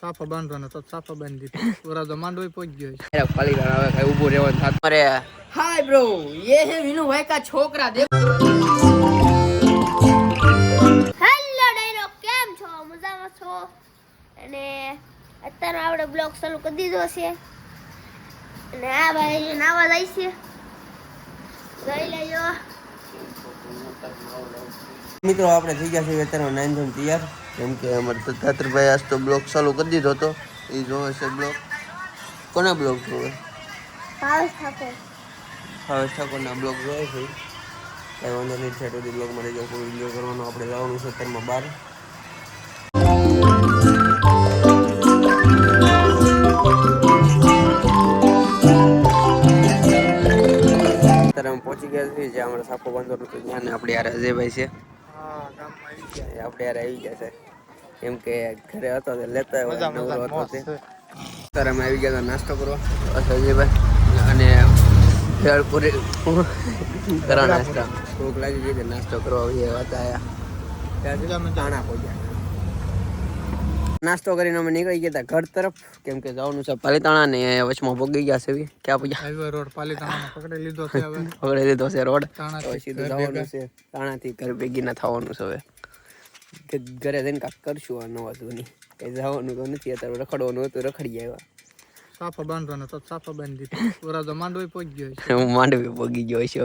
સાફો બાંધવાનો તો સાફો બાંધી દીધો. પૂરા તો માંડવી પહોંચી ગયો પાલી હવે કઈ ઊભો રહેવાનું થાતું અરે. હાય બ્રો યે હે વિનુ ભાઈ કા છોકરા દે હેલો ડાયરો કેમ છો? મજામાં છો? અને અત્યારે આપણે બ્લોગ ચાલુ કરી દીધો છે. અને આ ભાઈ નાવા જાય છે. જઈ લેજો. મિત્રો આપણે થઈ ગયા છે અત્યારે નાઈન ધોમ તૈયાર. કેમ કે અમારે દત્તાત્રભાઈ આજ તો બ્લોગ ચાલુ કરી દીધો હતો. એ જોવે છે બ્લોગ કોના બ્લોગ જોવે? ભાવેશ ઠાકોર. ભાવેશ ઠાકોરના બ્લોગ જોવે છે? કાંઈ વાંધો નહીં છે સુધી બ્લોગમાં રહી જાવ કોઈ વીડિયો કરવાનો આપણે લાવવાનું છે અત્યારમાં બહાર. અત્યારે અમે પહોંચી ગયા છીએ જ્યાં અમારે સાપો બાંધવાનું હતો ત્યાં આપણે યાર અજયભાઈ છે. આપણે યાર આવી ગયા છે. કેમ કે ઘરે હતો તે લેતા આવ્યો અત્યારે અમે આવી ગયા હતા નાસ્તો કરવા અસલજીભાઈ અને ભેળપુરી કરા નાસ્તા. ભૂખ લાગી ગઈ નાસ્તો કરવા આવીએ હતા ત્યાં. તાણા પહોંચ્યા. નાસ્તો કરીને અમે નીકળી ગયા ઘર તરફ. કેમ કે જવાનું છે પાલિતાણા ને વચમાં ભોગી ગયા છે ક્યાં પૂજા? હાઈવે રોડ પાલિતાણા પકડી લીધો છે હવે. પકડી દીધો છે રોડ. સીધું જવાનું છે. તાણાથી ઘર ભેગી ના થવાનું છે હવે. ઘરે જઈને કાંક કરશું આ નવા ધોની. કઈ જવાનું તો નથી. અત્યારે રખડવાનું હતું રખડી આવ્યા. સાફા બાંધવાનો તો સાફા બાંધી દીધો. ઓરા તો માંડવી પહોંચી ગયો છે. હું માંડવી પગી ગયો છે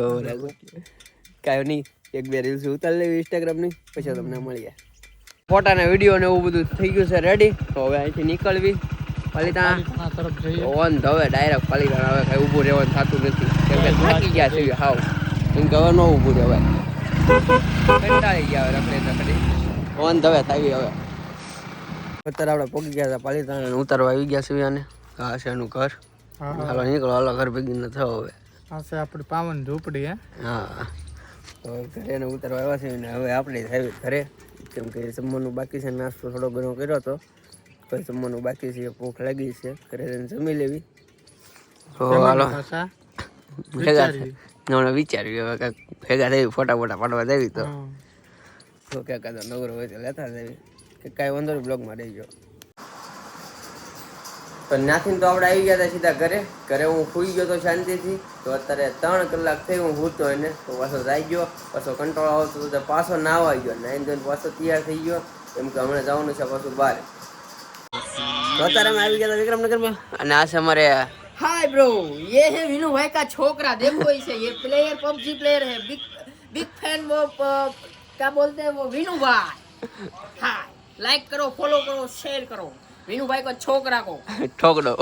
કાંઈ નહીં એક બે રીલ્સ ઉતારી લેવી ઇન્સ્ટાગ્રામની પછી તમને મળીએ. ફોટા ને વીડિયો ને એવું બધું થઈ ગયું છે રેડી તો હવે અહીંથી નીકળવી. પાલીતાણા. પાલીતાણા તરફ જઈએ. ઓન હવે ડાયરેક્ટ પાલીતાણા હવે કઈ ઊભું રહેવાનું થતું નથી. કેમ કે થાકી ગયા છે હાવ. કેમ કે હવે ન ઊભું રહેવાય કંટાળી ગયા હવે રખડી. રખડી ઓન ધવે થાવી હવે. અત્યારે આપણે પગી ગયા હતા પાલીતાણા ઉતારવા આવી ગયા છીએ અને આ છે એનું ઘર. હાલો નીકળો હાલો ઘર ભેગી ન થયો હવે. આ છે આપણી પાવન ઝૂંપડી હે? હા. તો ઘરે ઉતરવા આવ્યા છે ને હવે આપણે થાય ઘરે. કેમ કે જમવાનું બાકી છે નાસ્તો થોડો ઘણો કર્યો હતો. પછી જમવાનું બાકી છે ભૂખ લાગી છે ઘરે જઈને જમી લેવી. તો હાલો. હમણાં વિચાર્યું હવે કાંઈક ભેગા થઈ ફોટા ફોટા પાડવા દેવી તો. તો ક્યાંક કાંતો નગરો હોય તો લેતા દેવી કે કાંઈ વાંધો નહીં બ્લોગમાં રહી ગયો તો ત્યાંથી તો આપણે આવી ગયા હતા સીધા ઘરે ઘરે હું સૂઈ ગયો તો શાંતિથી તો અત્યારે ત્રણ કલાક થઈ હું સૂતો એને તો પાછો જાય ગયો પાછો કંટ્રોલ આવતો હતો તો પાછો નાવા ગયો નાઈને ધોઈને પાછો તૈયાર થઈ ગયો કેમ કે હમણાં જવાનું છે પાછું બહાર તો અત્યારે અમે આવી ગયા હતા વિક્રમનગરમાં અને આ છે અમારે हाय ब्रो ये है विनू भाई का छोकरा देखो इसे ये प्लेयर पबजी प्लेयर है बिग बिग फैन वो प- क्या बोलते हैं वो विनू भाई हाँ લાઈક કરો ફોલો કરો શેર કરો. વિનુભાઈ કો છોક રાખો ઠોક દો